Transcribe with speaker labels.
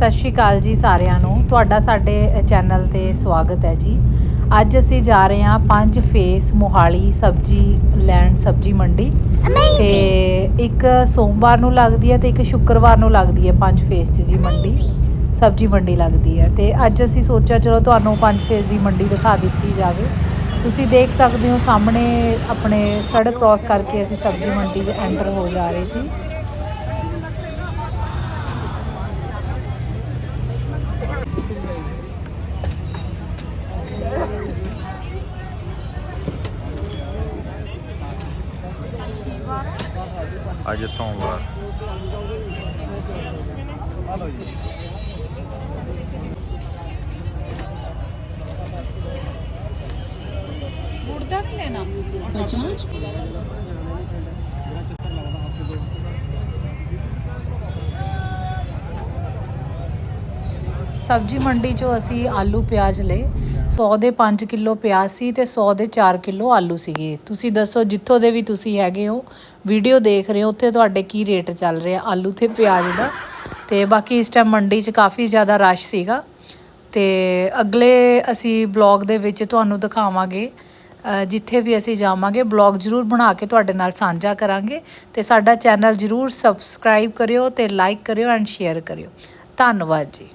Speaker 1: ਸਤਿ ਸ਼੍ਰੀ ਅਕਾਲ ਜੀ ਸਾਰਿਆਂ ਨੂੰ। ਤੁਹਾਡਾ ਸਾਡੇ ਚੈਨਲ ਤੇ ਸਵਾਗਤ ਹੈ ਜੀ। ਅੱਜ ਅਸੀਂ ਜਾ ਰਹੇ ਹਾਂ ਪੰਜ ਫੇਸ ਮੋਹਾਲੀ ਸਬਜੀ ਲੈਂਡ ਸਬਜੀ ਮੰਡੀ। ਤੇ ਇੱਕ ਸੋਮਵਾਰ ਨੂੰ ਲੱਗਦੀ ਹੈ ਤੇ ਇੱਕ ਸ਼ੁੱਕਰਵਾਰ ਨੂੰ ਲੱਗਦੀ ਹੈ ਪੰਜ ਫੇਸ 'ਚ ਜੀ ਮੰਡੀ। ਸਬਜੀ ਮੰਡੀ ਲੱਗਦੀ ਹੈ। ਤੇ ਅੱਜ ਅਸੀਂ ਸੋਚਿਆ ਚਲੋ ਤੁਹਾਨੂੰ ਪੰਜ ਫੇਸ ਦੀ ਮੰਡੀ ਦਿਖਾ ਦਿੱਤੀ ਜਾਵੇ। ਤੁਸੀਂ ਦੇਖ ਸਕਦੇ ਹੋ ਸਾਹਮਣੇ ਆਪਣੇ ਸੜਕ ਕ੍ਰਾਸ ਕਰਕੇ ਅਸੀਂ ਸਬਜੀ ਮੰਡੀ 'ਚ ਐਂਟਰ ਹੋ ਜਾ ਰਹੇ ਸੀ।
Speaker 2: ਅੱਜ ਸੋਮਵਾਰ
Speaker 1: ਮੁਰਦਾ ਨਹੀਂ ਲੈਣਾ ਸਬਜੀ ਮੰਡੀ ਚੋਂ ਅਸੀਂ ਆਲੂ ਪਿਆਜ਼ ਲਏ। 100 ਦੇ 5 ਕਿਲੋ ਪਿਆਜ਼ ਸੀ ਤੇ 100 ਦੇ 4 ਕਿਲੋ ਆਲੂ ਸੀਗੇ। ਤੁਸੀਂ ਦੱਸੋ ਜਿੱਥੋਂ ਦੇ ਵੀ ਤੁਸੀਂ ਹੈਗੇ ਹੋ, ਵੀਡੀਓ ਦੇਖ ਰਹੇ ਹੋ, ਉੱਥੇ ਤੁਹਾਡੇ ਕੀ ਰੇਟ ਚੱਲ ਰਿਹਾ ਆਲੂ ਤੇ ਪਿਆਜ਼ ਦਾ? ਤੇ ਬਾਕੀ ਇਸ ਟਾਈਮ ਮੰਡੀ 'ਚ ਕਾਫੀ ਜ਼ਿਆਦਾ ਰਸ਼ ਸੀਗਾ। ਤੇ ਅਗਲੇ ਅਸੀਂ ਬਲੌਗ ਦੇ ਵਿੱਚ ਤੁਹਾਨੂੰ ਦਿਖਾਵਾਂਗੇ। ਜਿੱਥੇ ਵੀ ਅਸੀਂ ਜਾਵਾਂਗੇ, ਬਲੌਗ ਜਰੂਰ ਬਣਾ ਕੇ ਤੁਹਾਡੇ ਨਾਲ ਸਾਂਝਾ ਕਰਾਂਗੇ। ਤੇ ਸਾਡਾ ਚੈਨਲ ਜਰੂਰ ਸਬਸਕ੍ਰਾਈਬ ਕਰਿਓ ਤੇ ਲਾਈਕ ਕਰਿਓ ਐਂਡ ਸ਼ੇਅਰ ਕਰਿਓ। ਧੰਨਵਾਦ ਜੀ।